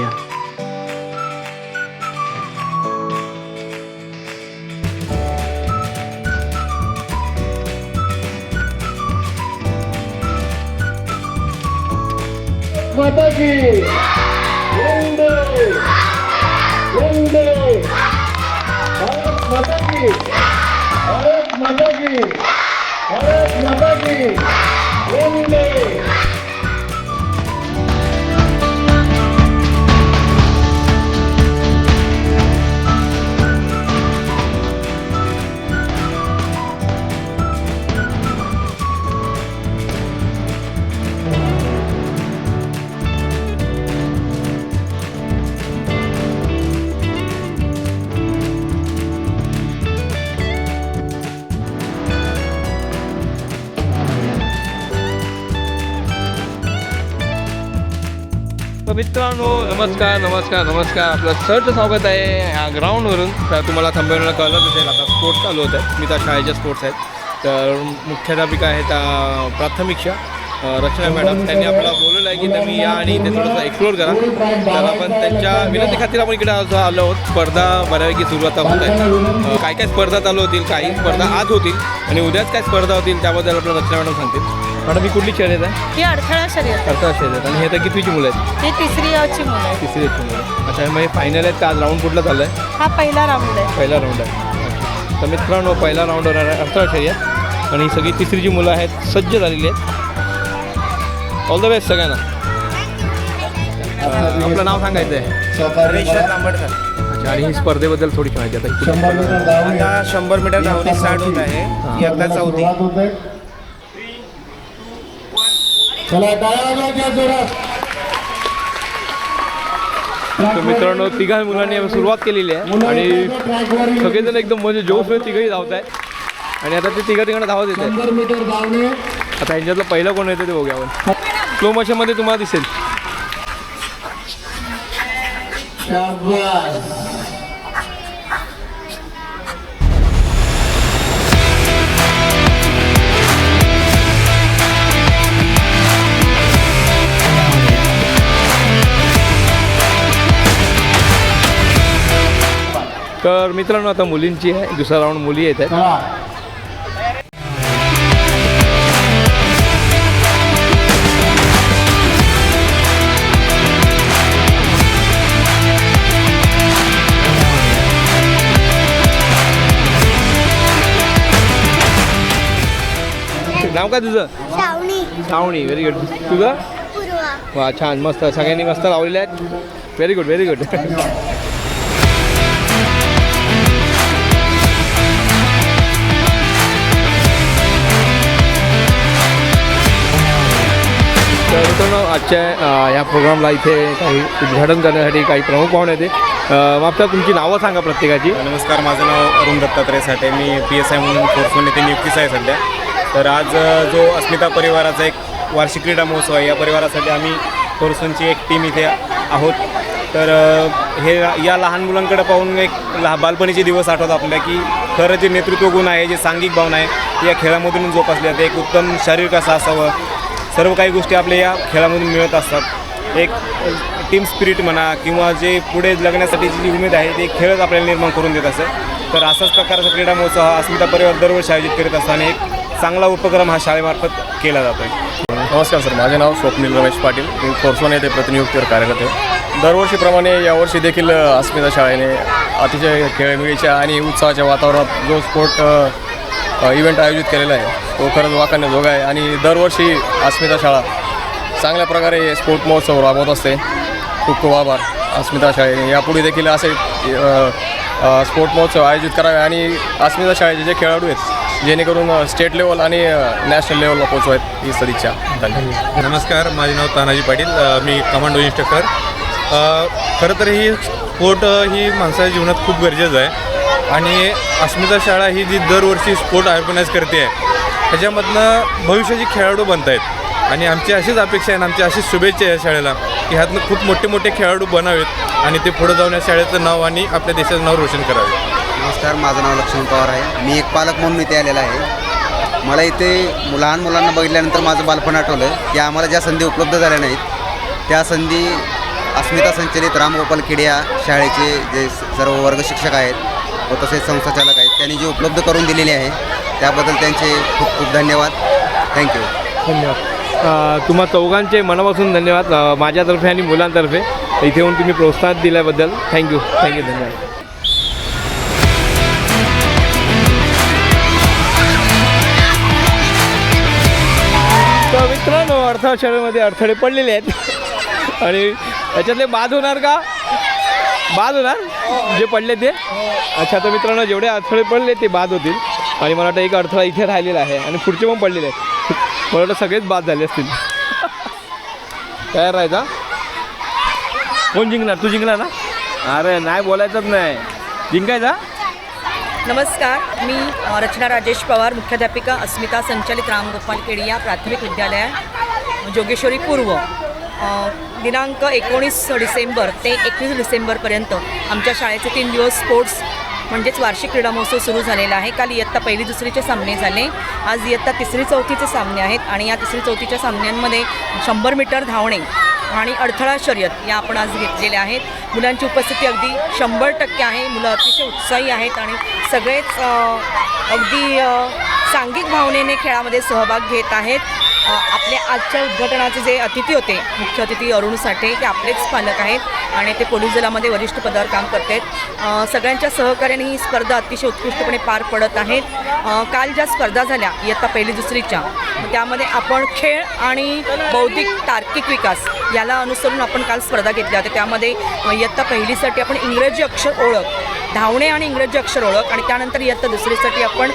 ya. Matagi! Lende! Lende! Bharat Matagi! Bharat Matagi! Bharat Matagi! Lende! मित्रांनो नमस्कार नमस्कार नमस्कार. आपलं सर्च स्वागत आहे ह्या ग्राउंडवरून तर तुम्हाला थांबवण्याला कळलं असेल आता स्पोर्ट्स चालू होत आहेत. मी त्या शाळेच्या स्पोर्ट्स आहेत. तर मुख्याध्यापिका आहेत प्राथमिकच्या रचना मॅडम. त्यांनी आपल्याला बोलून आहे की तुम्ही या आणि ते थोडंसं एक्सप्लोर करा. तर आपण त्यांच्या विनंती खातीर आपण इकडे आज आलो आहोत. स्पर्धा बऱ्यापैकी सुरुवात होत आहेत अं, काय काय स्पर्धा चालू होतील काही स्पर्धा आज होतील आणि उद्याच काय स्पर्धा होतील त्याबद्दल आपल्याला रचना मॅडम सांगतील. मॅडम ही कुठली शर्यत आहे? ही अडथळा शर्यत. करता शर्यत आणि हे तर कितवीची मुलं आहेत? ही तिसरी याची मुलं आहे तिसरी येते मुलं अच्छा मग फायनल आहेत का? आज राऊंड कुठला चालू आहे हा पहिला राऊंड आहे. पहिला राऊंड आहे. तर मित्रांनो पहिला राऊंड होणार आहे अडथळा शर्यत. आणि ही सगळी तिसरी जी मुलं आहेत. सज्ज झालेली आहेत. ऑल द बेस्ट सगळ्यांना. अं, आपलं नाव सांगायचं आहे अच्छा आणि ही स्पर्धेबद्दल थोडी माहिती आता ही शंभर मीटर धावणे आता शंभर मीटर धावणे स्टार्ट होत आहे. ही. आता चौथी. चला जोरात. तर मित्रांनो तिघा मुलांनी सुरुवात केलेली आहे. आणि ट्रॅकवर सगळेजण एकदम म्हणजे जोश तिघही धावत आहेत. आणि आता ते तिघा तिघांना धावत येत आहेत. शंभर मीटर धावणे. आता यांच्यातलं पहिलं कोण येतं ते बघूया आपण. स्लो मोशनमध्ये तुम्हाला दिसेल. तर मित्रांनो आता मुलींची आहे. दुसरा राऊंड मुली येत आहेत. नाव काय तुझं? श्रावणी. व्हेरी गुड तुझं? पूर्वा. वा छान. मस्त. सगळ्यांनी मस्त लावलेले आहेत. व्हेरी गुड व्हेरी गुड तर मित्रांनो आजच्या या प्रोग्रामला इथे काही उद्घाटन करण्यासाठी काही प्रमुख पाहुणे येते मागच्या तुमची नावं सांगा प्रत्येकाची. नमस्कार माझं नाव अरुण दत्तात्रय साठे. मी पी एस आय म्हणून फोर्समध्ये ते नियुक्तीच आहे सध्या. तर आज जो अस्मिता परिवाराचा एक वार्षिक क्रीडा महोत्सव आहे या परिवारासाठी आम्ही फोर्सनची एक टीम इथे आहोत. तर हे या लहान मुलांकडे पाहून एक लहा बालपणीचे दिवस आठवतात आपल्या की खरं जे नेतृत्व गुण आहे जे सांघिक भावना आहे या खेळामधून जोपासले जाते एक उत्तम शारीरिक असं असावं. सर्व काही गोष्टी आपल्या या खेळामधून मिळत असतात. एक टीम स्पिरिट म्हणा किंवा जे पुढे जगण्यासाठी जी उमेद आहे ते खेळच आपल्याला निर्माण करून देत असं. तर असाच प्रकारचा क्रीडा महोत्सव हा अस्मिता परिवार दरवर्षी आयोजित करीत असताना एक चांगला उपक्रम हा शाळेमार्फत केला जातो आहे नमस्कार सर माझे नाव स्वप्नील रमेश पाटील. मी फोर्सोन येथे प्रतिनियुक्तीवर कार्यरत आहे. दरवर्षीप्रमाणे यावर्षी देखील अस्मिता शाळेने अतिशय खेळमेळीच्या आणि उत्साहाच्या वातावरणात जो स्पोर्ट इव्हेंट आयोजित केलेला आहे तो खरंच वाखाणण्याजोगा जोगा आहे. आणि दरवर्षी अस्मिता शाळा चांगल्या प्रकारे स्पोर्ट महोत्सव राबवत असते. खूप खूप आभार अस्मिता शाळेने. यापुढे देखील असे स्पोर्ट महोत्सव आयोजित करावे आणि अस्मिता शाळेचे जे खेळाडू आहेत जेणेकरून स्टेट लेवल आणि नॅशनल लेवलला पोहोचवायत ही सदिच्छा. धन्यवाद. नमस्कार माझे नाव तानाजी पाटील मी कमांडो इन्स्ट्रक्टर. खरं तर ही स्पोर्ट ही माणसाच्या जीवनात खूप गरजेचं आहे. आणि अस्मिता शाळा ही जी दरवर्षी स्पोर्ट ऑर्गनाईज करते आहे त्याच्यामधनं भविष्याची खेळाडू बनत आहेत आणि आमची अशीच अपेक्षा आहे ना आमची अशीच शुभेच्छा आहे या शाळेला की ह्यातनं खूप मोठे मोठे खेळाडू बनावेत आणि ते पुढे जाऊन या शाळेचं नाव आणि आपल्या देशाचं नाव रोशन करावे. नमस्कार माझं नाव लक्ष्मण पवार आहे. मी एक पालक म्हणून इथे आलेला आहे. मला इथे लहान मुलांना बघितल्यानंतर माझं बालपण आठवलं की आम्हाला ज्या संधी उपलब्ध झाल्या नाहीत त्या संधी अस्मिता संचलित रामगोपाल खेडे शाळेचे जे सर्व वर्ग शिक्षक आहेत व तसेच संस्थाचालक आहेत त्यांनी जे उपलब्ध करून दिलेली आहे त्याबद्दल त्यांचे खूप खूप धन्यवाद. थँक्यू धन्यवाद. तुम्हा चौघांचे मनापासून धन्यवाद. माझ्यातर्फे आणि मुलांतर्फे. इथे येऊन तुम्ही प्रोत्साहन दिल्याबद्दल. थँक्यू थँक्यू धन्यवाद. मित्रांनो अडथळा शाळेमध्ये अडथळे पडलेले आहेत. आणि याच्यातले बाद होणार का? बाद होणार? जे पडले ते? अच्छा तर मित्रांनो जेवढे अडथळे पडले ते बाद होतील. आणि मला वाटतं एक अडथळा इथे राहिलेला आहे आणि पुढचे पण पडलेले आहेत. मला वाटतं सगळेच बाद झाले असतील. तयार राहायचा? कोण जिंकणार? तू जिंकणार ना? अरे नाही बोलायचंच नाही. जिंकायचा? नमस्कार मी रचना राजेश पवार मुख्याध्यापिका अस्मिता संचालित रामगोपाल केडिया प्राथमिक विद्यालय जोगेश्वरी पूर्व. दिनांक एकोणीस डिसेंबर ते एकवीस डिसेंबरपर्यंत आमच्या शाळेचे तीन दिवस स्पोर्ट्स म्हणजेच वार्षिक क्रीडा महोत्सव सुरू झालेला आहे. काल इयत्ता पहिली दुसरीचे सामने झाले. आज इयत्ता तिसरी चौथीचे सामने आहेत आणि या तिसरी चौथीच्या सामन्यांमध्ये शंभर मीटर धावणे आणि अडथळा शर्यत या आपण आज घेतलेल्या आहेत. मुलांची उपस्थिती अगदी शंभर टक्के आहे. मुलं अतिशय उत्साही आहेत आणि सगळेच अगदी सांघिक भावनेने खेळामध्ये सहभाग घेत आहेत. आपल्या आजच्या उद्घाटनाचे जे अतिथी होते मुख्य अतिथी अरुण साठे ते आपलेच पालक आहेत आणि ते पोलीस दलामध्ये वरिष्ठ पदावर काम करत आहेत सगळ्यांच्या सहकार्याने ही स्पर्धा अतिशय उत्कृष्टपणे पार पडत आहेत काल ज्या स्पर्धा झाल्या इयत्ता पहिली दुसरीच्या त्यामध्ये आपण खेळ आणि बौद्धिक तार्किक विकास याला अनुसरून आपण काल स्पर्धा घेतल्या होत्या. त्यामध्ये इयत्ता पहिलीसाठी आपण इंग्रजी अक्षर ओळख धावणे आणि इंग्रजी अक्षर ओळख आणि त्यानंतर इयत्ता दुसरीसाठी आपण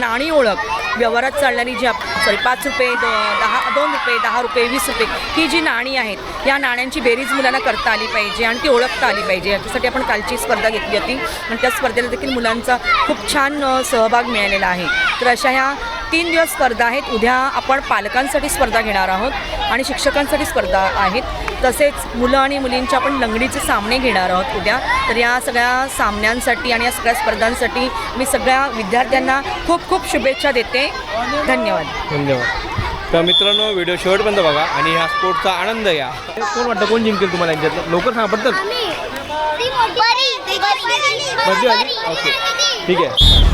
नाणी ओळख व्यवहारात चालणारी जी आप सॉरी पाच रुपये द दहा दोन रुपये दहा रुपये वीस रुपये ही जी नाणी आहेत या नाण्यांची बेरीज मुलांना करता आली पाहिजे आणि ती ओळखता आली पाहिजे. याच्यासाठी आपण कालची स्पर्धा घेतली होती आणि त्या स्पर्धेला देखील मुलांचा खूप छान सहभाग मिळालेला आहे. तर अशा ह्या तीन दिवस स्पर्धा आहेत. उद्या आपण पालकांसाठी स्पर्धा घेणार आहोत आणि शिक्षकांसाठी स्पर्धा आहेत. तसेच मुलं आणि मुलींचे आपण लंगडीचे सामने घेणार आहोत उद्या. तर या सगळ्या सामन्यांसाठी आणि या सगळ्या स्पर्धांसाठी मी सगळ्या विद्यार्थ्यांना खूप खूप शुभेच्छा देते. धन्यवाद. धन्यवाद. तर मित्रांनो व्हिडिओ शेवटपर्यंत बघा आणि ह्या स्पोर्टचा आनंद घ्या. कोण वाटतं कोण जिंकेल तुम्हाला यांच्यातलं? लवकर सांगा आली ओके. ठीक आहे.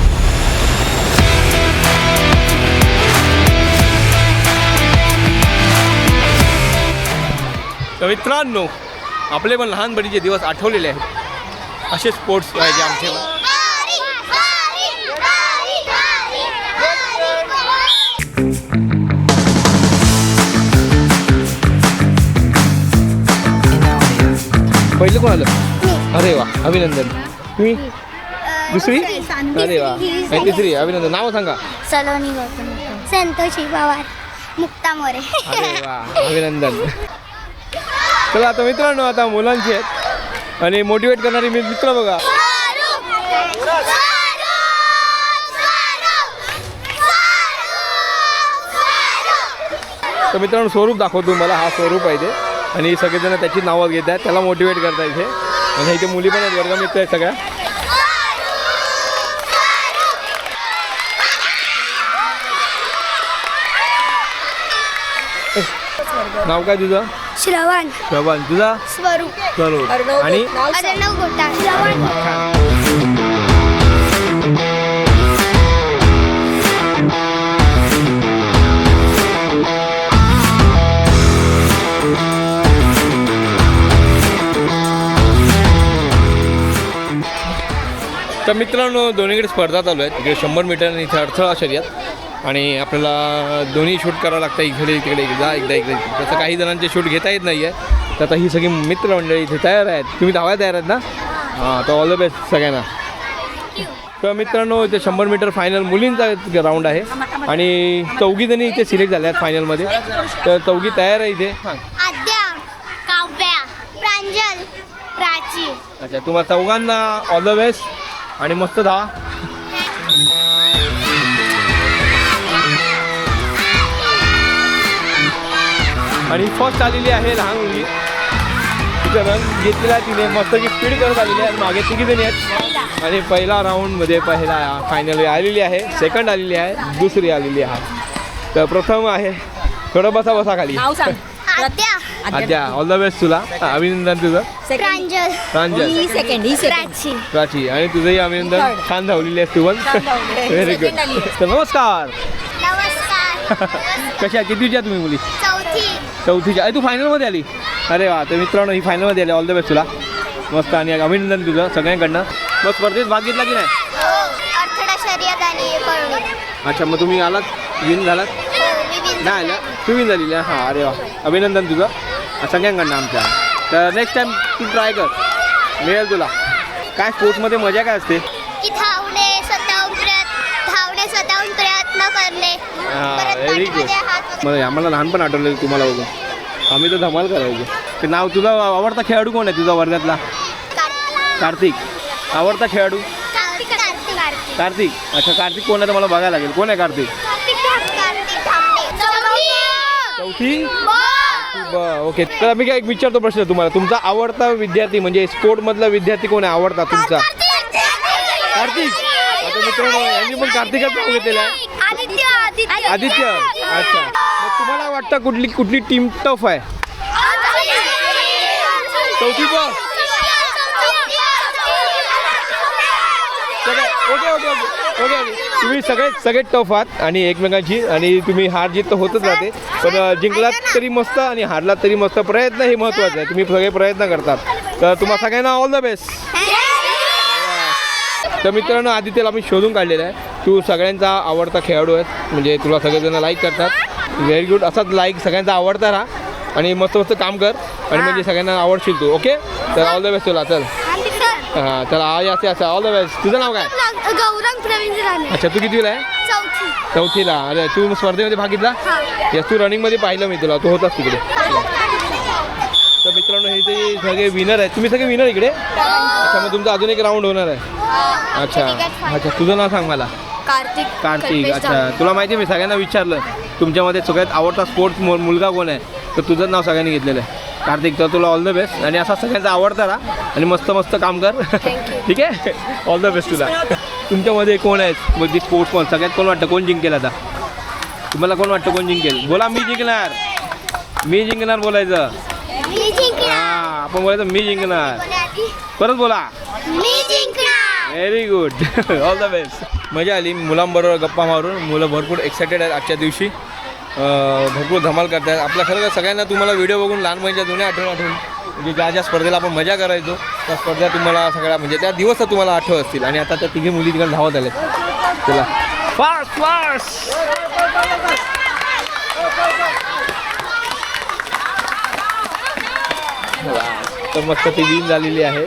तर मित्रांनो आपले पण लहानपणीचे दिवस आठवलेले आहेत. असे स्पोर्ट्स पाहिजे आमचे पहिलं कोण आलं? अरे वा अभिनंदन. तुम्ही? दुसरी? अरे वा. आणि तिसरी अभिनंदन. नाव सांगा. सलोनी गौतम संतोषी पवार. मुक्ता मोरे. अरे वा अभिनंदन. चला आता मित्रांनो आता मुलांची आहेत. आणि मोटिवेट करणारी मी मित्र बघा. तर मित्रांनो स्वरूप दाखवतो मला हा स्वरूप आहे ते. आणि सगळेजण त्याची नावं घेत आहेत. त्याला मोटिवेट करता इथे. आणि इथे मुली पण आहेत वर्गमित्र आहेत सगळ्या. नाव काय तुझं? श्रवण. श्रवण. तुझा? स्वरूप. स्वरूप. आणि? तर मित्रांनो दोन्हीकडे स्पर्धा चालू आहेत. इकडे शंभर मीटर आणि इथे अडथळा शर्यत. आणि आपल्याला दोन्ही शूट करावं लागतं. इकडे तिकडे एकदा एकदा इकडे. तसं काही जणांचे शूट घेता येत नाही आहे तर आता ही सगळी मित्रमंडळी इथे तयार आहेत. तुम्ही धावायला तयार आहेत ना? हां तर ऑल द बेस्ट सगळ्यांना. तर मित्रांनो इथे शंभर मीटर फायनल मुलींचा राऊंड आहे. आणि चौघी जणी इथे सिलेक्ट झाल्या आहेत फायनलमध्ये तर चौघी तयार आहे इथे. हां. अच्छा तुम्हाला चौघांना ऑल द बेस्ट आणि मस्त धावा आणि फर्स्ट आलेली आहे लहान तिचं रन घेतलेला तिने. मस्त की स्पीड करत आलेली आहे. मागे तिघी जणी आहेत. आणि पहिला राऊंडमध्ये पहिला फायनल आलेली आहे. सेकंड आलेली आहे. दुसरी आलेली आहे. तर प्रथम आहे. थोडं बसा बसा खाली. नाव सांग. आद्या. ऑल द बेस्ट तुला. हा, अभिनंदन तुझं. प्रांजल. प्रांजल. सेकंड ही प्राची. प्राची. आणि तुझंही अभिनंदन. Third. छान धावलेली आहेस तू पण. Very good. तर नमस्कार. नमस्कार. कशा कितीच्या तुम्ही मुली? चौथी. चौथीच्या अरे तू फायनलमध्ये आली. अरे वा तर मित्रांनो ही फायनलमध्ये आली. ऑल द बेस्ट तुला. मस्त आणि अभिनंदन तुझं सगळ्यांकडनं. मग स्पर्धेत भाग घेतला की नाही? पळून अच्छा मग तुम्ही आलात विन झालात? हो नाही आला. तू विन झालेली आहे. हां अरे वा. अभिनंदन तुझं. सगळ्यांकडनं आमच्या. तर नेक्स्ट टाइम तू ट्राय कर. मिळेल तुला. काय स्पोर्ट्समध्ये मजा काय असते? की धावणे स्वतःहून प्रयत्न धावणे स्वतःहून प्रयत्न करणे. हां परत व्हेरी गुड पाठीमध्ये हात वगैरे. मला आम्हाला लहानपण आठवलं तुम्हाला बघून. आम्ही तर धमाल करायचो. ते नाव तुझा आवडता खेळाडू कोण आहे तुझा वर्गातला? कार्तिक. कार्तिक. आवडता खेळाडू? कार्तिक कार्तिक. कार्तिक. कार्तिक अच्छा कार्तिक कोण आहे तर मला बघायला लागेल. कोण आहे कार्तिक? चौथी. ओके तर मी काय एक विचारतो प्रश्न तुम्हाला. तुमचा आवडता विद्यार्थी म्हणजे स्पोर्टमधला विद्यार्थी कोण आहे? आवडता तुमचा? कार्तिक. आता मित्रांनो यांनी पण कार्तिकच नाव घेतलेलं आहे. आदित्य अच्छा. मग तुम्हाला वाटतं कुठली कुठली टीम टफ आहे? चौथी पण ओके ओके ओके ओके तुम्ही सगळे सगळे टफ आहात आणि एकमेकांची आणि तुम्ही हार जीत तर होतच राहते. पण जिंकलात तरी मस्त आणि हारलात तरी मस्त. प्रयत्न हे महत्त्वाचं आहे. तुम्ही सगळे प्रयत्न करतात. तर तुम्हा सगळ्यांना ऑल द बेस्ट तर मित्रांनो आदित्यला आम्ही शोधून काढलेला आहे. तू सगळ्यांचा आवडता खेळाडू आहे म्हणजे तुला सगळेजण लाईक करतात. व्हेरी गुड असाच लाईक सगळ्यांचा आवडता राहा. आणि मस्त मस्त काम कर. आणि म्हणजे सगळ्यांना आवडशील तू. ओके? तर ऑल द बेस्ट तुला. चल. हां चला. आज असे असं ऑल द बेस्ट तुझं नाव काय? गौरंग प्रवीण राणे. अच्छा तू कितीला आहे? चौथी. चौथीला. अरे तू स्पर्धेमध्ये भाग घेतला? यस तू रनिंगमध्ये पाहिलं मी तुला. तू होतास तिकडे. तर मित्रांनो हे जे सगळे विनर आहेत तुम्ही सगळे विनर इकडे? अच्छा मग तुमचा अजून एक राऊंड होणार आहे. अच्छा. अच्छा तुझं नाव सांग मला. कार्तिक कार्तिक अच्छा. तुला माहिती आहे मी सगळ्यांना विचारलं. तुमच्यामध्ये सगळ्यात आवडता स्पोर्ट्स मुलगा कोण आहे? तर तुझंच नाव सगळ्यांनी घेतलेलं आहे. कार्तिक तर तुला ऑल द बेस्ट आणि असा सगळ्यांचा आवडता राहा. आणि मस्त मस्त काम कर. ठीक आहे? ऑल द बेस्ट तुला. तुमच्यामध्ये कोण आहे म्हणजे स्पोर्ट्स कोण? सगळ्यात कोण वाटतं? कोण जिंकेल आता? तुम्हाला कोण वाटतं कोण जिंकेल? बोला मी जिंकणार. मी जिंकणार बोलायचं. मी जिंकणार. हां आपण बोलायचं मी जिंकणार. परत बोला. मी जिंकणार. Very good all the best मजा आली. मुलांबरोबर गप्पा मारून. मुलं भरपूर एक्सायटेड आहेत आजच्या दिवशी. भरपूर धमाल करत आहेत आपल्या खरं तर सगळ्यांना तुम्हाला व्हिडिओ बघून लहानपणीच्या जुन्या आठवण आठवून म्हणजे ज्या ज्या स्पर्धेला आपण मजा करायचो त्या स्पर्धा तुम्हाला सगळ्या म्हणजे त्या दिवस तुम्हाला आठवत असतील. आणि आता त्या तिघी मुली तिकडे धावत आल्यात चला. फास्ट फास्ट तर मस्त ती विन झालेली आहे.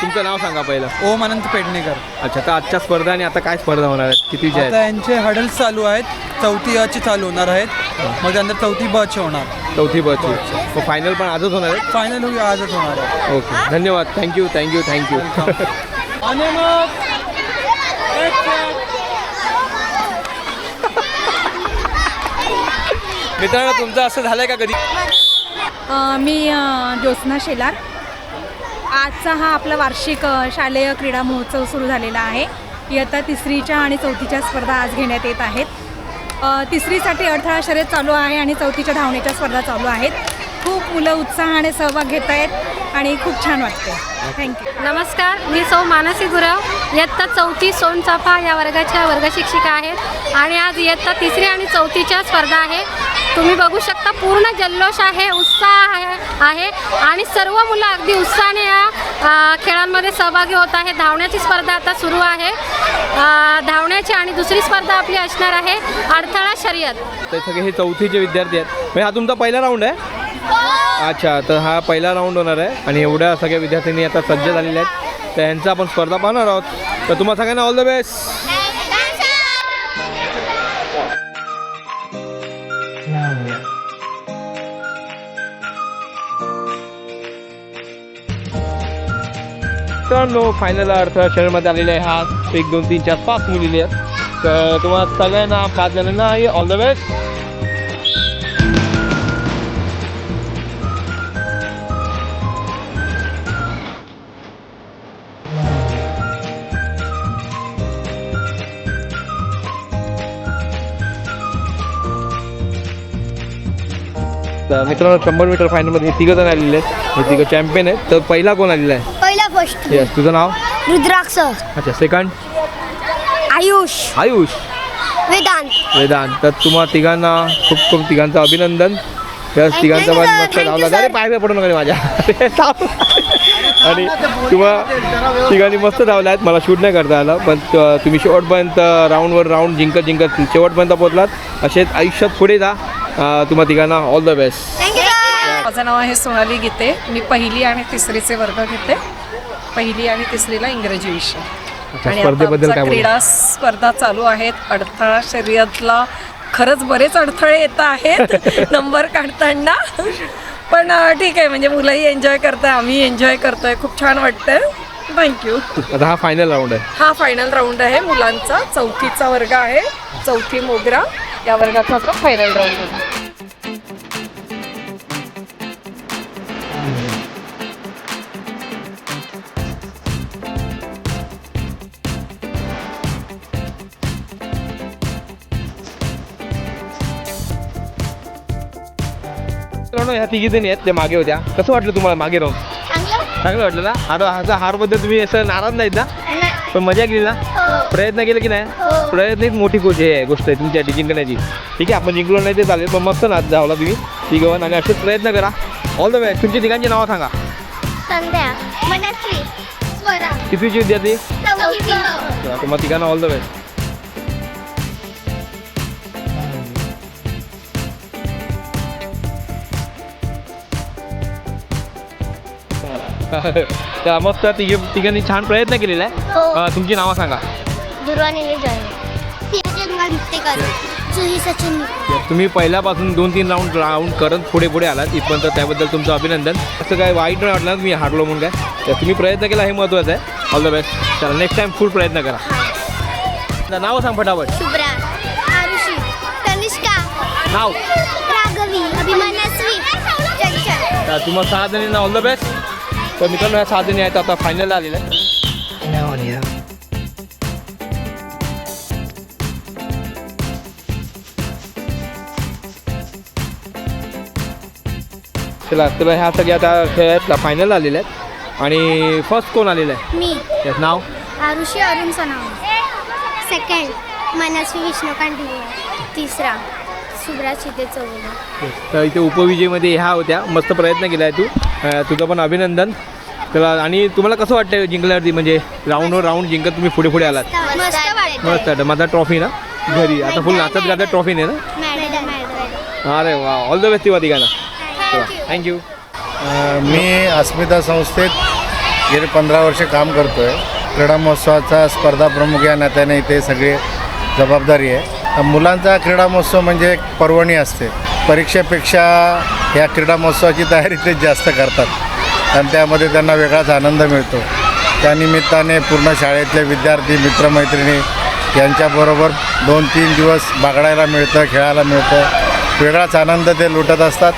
तुमचं नाव सांगा पहिलं. ओम अनंत पेडणेकर. अच्छा तर आजच्या स्पर्धा आणि आता काय स्पर्धा होणार आहेत? कितीच्या आता आहेत? यांचे हडल्स चालू आहेत. चौथी अ चे चालू होणार आहेत. मग त्यानंतर चौथी ब चे होणार. चौथी बची मग फायनल पण आजच होणार आहे फायनल होईल आजच होणार आहे. ओके. धन्यवाद. थँक्यू थँक्यू थँक्यू आणि मग मित्रांनो तुमचं असं झालंय का कधी? अ, मी अ, ज्योत्स्ना शेलार. आजचा हा आपला वार्षिक शालेय क्रीडा महोत्सव सुरू झालेला आहे. इयत्ता तिसरीच्या आणि चौथीच्या स्पर्धा आज घेण्यात येत आहेत. तिसरीसाठी अडथळा शर्यत चालू आहे आणि चौथीच्या धावण्याच्या स्पर्धा चालू आहेत. खूप मुलं उत्साहाने सहभाग घेत आहेत आणि खूप छान वाटते थँक्यू नमस्कार मी सौ मानसी गुरव. इयत्ता चौथी सोनचाफा या वर्गाच्या वर्गशिक्षिका आहेत. आणि आज इयत्ता तिसरी आणि चौथीच्या स्पर्धा आहे. तुम्ही बघू शकता पूर्ण जल्लोष आहे उत्साह आहे. आहे. आणि सर्व मुलं अगदी उत्साहाने या खेळांमध्ये सहभागी होत आहे धावण्याची स्पर्धा आता सुरू आहे. धावण्याची आणि दुसरी स्पर्धा आपली असणार आहे. अडथळा शर्यत. ते सगळे हे चौथीचे विद्यार्थी आहेत. म्हणजे हा तुमचा पहिला राऊंड आहे? अच्छा तर हा पहिला राऊंड होणार आहे. आणि एवढ्या सगळ्या विद्यार्थ्यांनी आता सज्ज झालेल्या आहेत. तर यांचा आपण स्पर्धा पाहणार आहोत. तर तुम्हाला सगळ्यांना ऑल द बेस्ट मित्रांनो फायनल अर्थ शहरमध्ये आलेले आहे हा. एक दोन तीन चार पाच मुली आहेत तर तुम्हाला सगळ्यांना पाच जणांना ऑल द बेस्ट तर मित्रांनो शंभर मीटर फायनलमध्ये हे तिघं जण आलेले आहेत. हे तिघं चॅम्पियन आहेत. तर पहिला कोण आलेला आहे? फर्स्ट येस तुझं नाव? रुद्राक्ष. अच्छा सेकंड आयुष. आयुष. वेदांत. वेदांत. तर तुम्हा तिघांना खूप खूप तिघांचं अभिनंदन. त्या तिघांचा पण मस्त धावला. अरे पाय पडू नका रे माझ्या. अरे. आणि तुम्हा तिघांनी मस्त धावला आहेत मला शूट नाही करता आलं पण त- तुम्ही शेवटपर्यंत राऊंडवर राऊंड जिंकत जिंकत शेवटपर्यंत पोहोचलात. असेच आयुष्यात पुढे जा. अं, तुम्हा तिघांना ऑल द बेस्ट थँक्यू माझं नाव आहे सोनाली गीते. मी पहिली आणि तिसरीचे वर्ग घेते. पहिली आणि तिसरीला इंग्रजी विषय. आणि आता? क्रीडा स्पर्धा चालू आहेत. अडथळा शर्यतला खरंच बरेच अडथळे येत आहेत. नंबर काढताना. पण ठीक आहे म्हणजे मुलंही एन्जॉय करताय आम्ही एन्जॉय करतोय. खूप छान वाटतंय. थँक्यू आता हा फायनल राऊंड आहे. हा फायनल राऊंड आहे मुलांचा. चौथीचा वर्ग आहे. चौथी मोगरा. या वर्गाचा फायनल राऊंड आहे मित्रांनो ह्या तिघी जणी आहेत ते मागे होत्या. कसं वाटलं तुम्हाला मागे राहून? चांगलं. वाटलं ना? हार हारबद्दल तुम्ही असं नाराज नाहीत ना? पण मजा केली ना? प्रयत्न केले की नाही? प्रयत्न एक मोठी गोष्ट आहे गोष्ट आहे तुमच्यासाठी जिंकण्याची ठीक आहे आपण जिंकलो नाही ते चालेल पण मस्त नाच धावला तुम्ही. तिघं आणि असेच प्रयत्न करा. ऑल द बेस्ट तुमची तिघांची नावं सांगा. कितवीची विद्यार्थी? मग तिघांना ऑल द बेस्ट तर मस्त तिघे तिघांनी छान प्रयत्न केलेला आहे. हो. तुमची नावं सांगा. जुही सचिन. तुम्ही पहिल्यापासून दोन तीन राऊंड राऊंड करत पुढे पुढे आलात. इथपर्यंत त्याबद्दल तुमचं अभिनंदन. असं काय वाईट नाही वाटलं ना मी हारलो म्हणून काय. तर तुम्ही प्रयत्न केला हे महत्त्वाचं आहे. ऑल द बेस्ट चला नेक्स्ट टाइम फुल प्रयत्न करा. नाव सांग फटाफट. शुभ्रा आरुषी तनिष्का नाव. राघवी तर तुम्हाला सहा जणींना ऑल द बेस्ट तर मित्रांनो सहा जणी आहेत आता फायनल आलेलं आहे चला तर ह्या सगळ्या आता खेळात फायनल आलेल्या आहेत. आणि फर्स्ट कोण आलेलं आहे? मी. त्याचं नाव? आरुषी अरुण सोनावणे सेकंड मनस्वी विष्णुकांत तिसरा. शुभ्रा चिते चौगुले तर इथे उपविजयमध्ये ह्या होत्या. मस्त प्रयत्न केला आहे तू. अं, तुझं पण अभिनंदन. तर आणि तुम्हाला कसं वाटतं जिंकल्यावरती? म्हणजे राऊंडवर राऊंड जिंकत तुम्ही पुढे पुढे आलात. मस्त वाटतं मस्त वाटतं माझा ट्रॉफी ना? घरी. आता फुल नाचत गातात ट्रॉफी नाही ना मॅडम अरे वा. ऑल द बेस्ट ती गाणं. थँक्यू मी अस्मिता संस्थेत गेले पंधरा वर्ष काम करतो आहे क्रीडा महोत्सवाचा स्पर्धा प्रमुख या नात्याने इथे सगळे जबाबदारी आहे. मुलांचा क्रीडा महोत्सव म्हणजे एक पर्वणी असते. परीक्षेपेक्षा या क्रीडा महोत्सवाची तयारी ते जास्त करतात. आणि त्यामध्ये त्यांना वेगळाच आनंद मिळतो. त्यानिमित्ताने पूर्ण शाळेतले विद्यार्थी मित्रमैत्रिणी यांच्याबरोबर दोन तीन दिवस बागडायला मिळतं खेळायला मिळतं. वेगळाच आनंद ते लुटत असतात.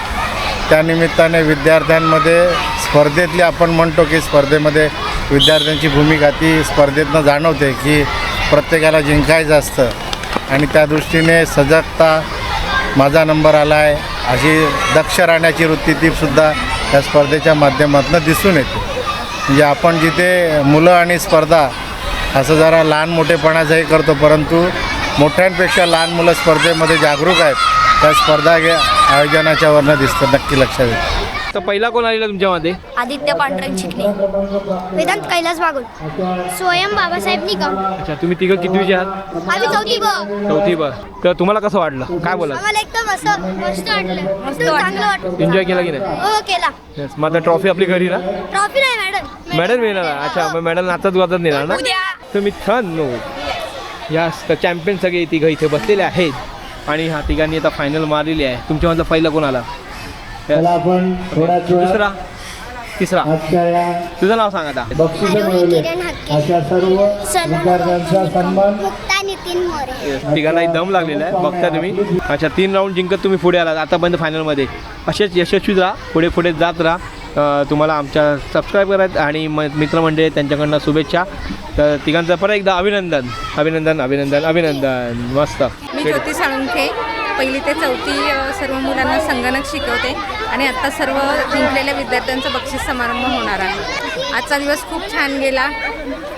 त्यानिमित्ताने विद्यार्थ्यांमध्ये स्पर्धेतली आपण म्हणतो की स्पर्धेमध्ये विद्यार्थ्यांची भूमिका ती स्पर्धेतनं जाणवते की प्रत्येकाला जिंकायचं असतं. आणि त्या दृष्टीने सजगता माझा नंबर आला आहे अशी दक्ष राहण्याची वृत्ती ती सुद्धा या स्पर्धेच्या माध्यमातून दिसून येते. म्हणजे आपण जिथे मुलं आणि स्पर्धा असं जरा लहान मोठेपणाचंही करतो परंतु मोठ्यांपेक्षा लहान मुलं स्पर्धेमध्ये जागरूक आहेत त्या स्पर्धा घे आयोजनाच्या वरनं दिसतं नक्की लक्षात येतं. तर पहिला कोण आलेला तुमच्यामध्ये? आदित्य पांढरंग चिखले. वेदांत कैलास बागुल. स्वयं बाबासाहेब निकम अच्छा तुम्ही तिघं कितवीचे आहात? आम्ही चौथी ब. चौथी बस तर तुम्हाला कसं वाटलं? काय बोला आम्हाला एकदम असं मस्त वाटलं. मस्त चांगलं वाटलं. एन्जॉय केला की नाही? हो केला. येस मग आता ट्रॉफी आपली घरी ना? ट्रॉफी नाही मॅडम मॅडल मिळणार. आहे. अच्छा मग मॅडल नाचत वाजत नेणार ना? उद्या. तर मी छान नो. या चॅम्पियन सगळे तिघं इथे बसलेले आहेत. आणि हा तिघांनी आता फायनल मारलेली आहे. तुमच्यामधला पहिला कोण आला? त्याला आपण थोड्याच दुसरा. तिसरा. आजच्या या तुझं नाव सांग आता. बक्षिसं मिळवले. अशा सर्व विद्यार्थ्यांचा सन्मान. मुक्ता नितीन मोरे. Yes, तिघांनाही दम लागलेला आहे. बघता तुम्ही. अच्छा तीन राऊंड जिंकत तुम्ही पुढे आलात. आतापर्यंत फायनलमध्ये असेच यशस्वी राहा. पुढे पुढे जात राहा. अं, तुम्हाला आमच्या सबस्क्राईब करायचं आणि म मित्रमंडळी त्यांच्याकडनं शुभेच्छा. तर तिघांचं परत एकदा अभिनंदन. अभिनंदन अभिनंदन अभिनंदन. मस्त. मी ज्योती साळुंखे. पहिली ते चौथी सर्व मुलांना संगणक शिकवते आणि आत्ता सर्व जिंकलेल्या विद्यार्थ्यांचं बक्षीस समारंभ होणार आहे. आजचा दिवस खूप छान गेला.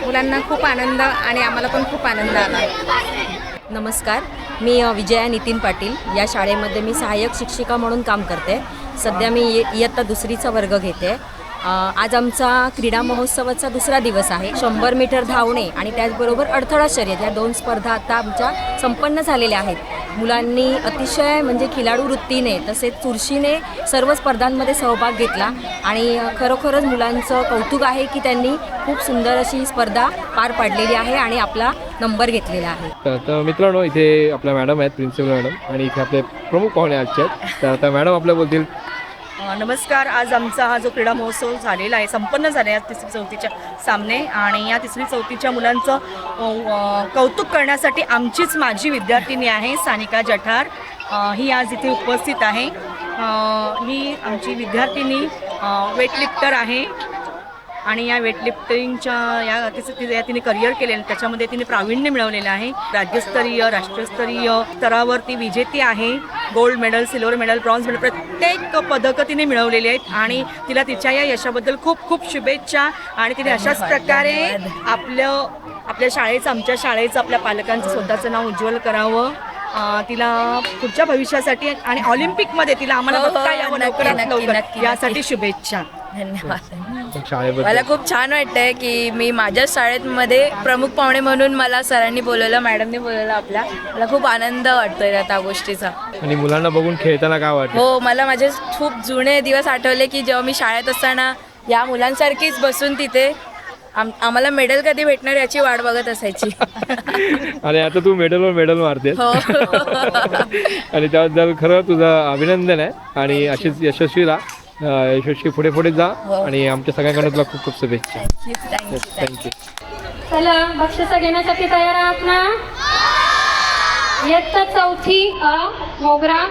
मुलांना खूप आनंद आणि आम्हाला पण खूप आनंद आला. नमस्कार. मी विजया नितीन पाटील. या शाळेमध्ये मी सहाय्यक शिक्षिका म्हणून काम करते. सध्या मी इय- इयत्ता दुसरीचा वर्ग घेते. आज आमचा क्रीडा महोत्सवाचा दुसरा दिवस आहे. शंभर मीटर धावणे आणि त्याचबरोबर अडथळा शर्यत या दोन स्पर्धा आता आमच्या संपन्न झालेल्या आहेत. मुलांनी अतिशय म्हणजे खिलाडू वृत्तीने तसेच चुरशीने सर्व स्पर्धांमध्ये सहभाग घेतला आणि खरोखरच मुलांचं कौतुक आहे की त्यांनी खूप सुंदर अशी स्पर्धा पार पाडलेली आहे आणि आपला नंबर घेतलेला आहे. तर मित्रांनो इथे आपल्या मॅडम आहेत प्रिन्सिपल मॅडम आणि इथे आपले प्रमुख पाहुणे आजचे आहेत. तर आता मॅडम आपल्या बोलतील नमस्कार. आज आमचा हा जो क्रीडा महोत्सव झालेला आहे संपन्न झाला आहे तिसरी चौथीच्या सामने आणि या तिसरी चौथीच्या मुलांचं कौतुक करण्यासाठी आमचीच माझी विद्यार्थिनी आहे सानिका जठार. ही आज इथे उपस्थित आहे. ही आमची विद्यार्थिनी वेटलिफ्टर आहे. आणि या वेटलिफ्टिंगच्या या तिचं या तिने करिअर केलेलं त्याच्यामध्ये तिने प्रावीण्य मिळवलेलं आहे. राज्यस्तरीय राष्ट्रस्तरीय स्तरावर ती विजेती आहे. Gold medal silver medal bronze medal प्रत्येक पदकं तिने मिळवलेली आहेत. आणि तिला तिच्या या यशाबद्दल खूप खूप शुभेच्छा. आणि तिने अशाच प्रकारे आपलं आपल्या शाळेचं आमच्या शाळेचं आपल्या पालकांचं स्वतःचं नाव उज्ज्वल करावं. तिला पुढच्या भविष्यासाठी आणि ऑलिम्पिकमध्ये तिला आम्हाला हो, हो, बघता यावं नक्की, लवकरात नक्की, लवकर. नक्की, यासाठी. शुभेच्छा. धन्यवाद. शाळेबद्दल मला खूप छान वाटतंय की मी माझ्या शाळेमध्ये प्रमुख पाहुणे म्हणून मला सरांनी बोलवलं मॅडमनी बोलवलं आपल्या. मला खूप आनंद वाटतोय त्या- गोष्टीचा. आणि मुलांना बघून खेळताना काय वाटतं? हो मला माझे खूप जुने दिवस आठवले की जेव्हा मी शाळेत असताना या मुलांसारखीच बसून तिथे आम आम्हाला मेडल कधी भेटणार याची वाट बघत असायची. आणि आता तू मेडलवर मेडल मारते हो. आणि त्याबद्दल खरं तुझं अभिनंदन आहे आणि अशीच यशस्वी राहा यशस्वी पुढे पुढे जा आणि आमच्या सगळ्यांकडे तुला खूप खूप शुभेच्छा. थँक्यू थँक्यू चला बक्षिसं घेण्यासाठी तयार आहात ना? इयत्ता चौथी अ मोगरा.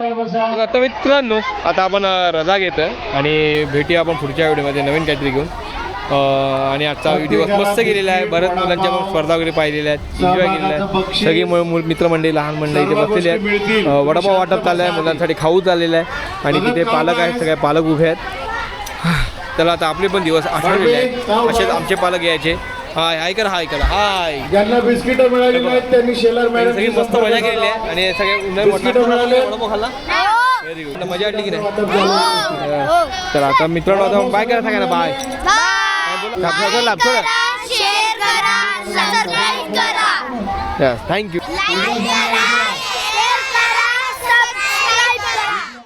आता मित्रांनो आता आपण रजा घेतोय आणि भेटूया आपण पुढच्या व्हिडिओमध्ये नवीन काहीतरी घेऊन. आणि आजचा दिवस मस्त गेलेला आहे. बऱ्याच मुलांच्या पण स्पर्धा वगैरे पाहिलेल्या आहेत. एन्जॉय केलेला आहे सगळी मित्रमंडळी लहान मंडळी इथे बसलेली आहेत. वडापाव वाटप चाललं आहे मुलांसाठी खाऊ चाललेलं आहे. आणि तिथे पालक आहेत. सगळे पालक उभे आहेत. त्याला आता आपले पण दिवस आठवलेले आहेत. असेच आमचे पालक यायचे. हाय हाय करा हाय करा हाय. ज्यांना बिस्किट मिळाली नाहीत त्यांनी शेलार मॅडम सगळी मस्त मजा आहे. आणि सगळे बिस्किटं मिळाले. खाल्ला. व्हेरी गुड मजा वाटली की नाही? तर आता मित्रांनो आता बाय करा बाय करा सबस्क्राईब करा थँक्यू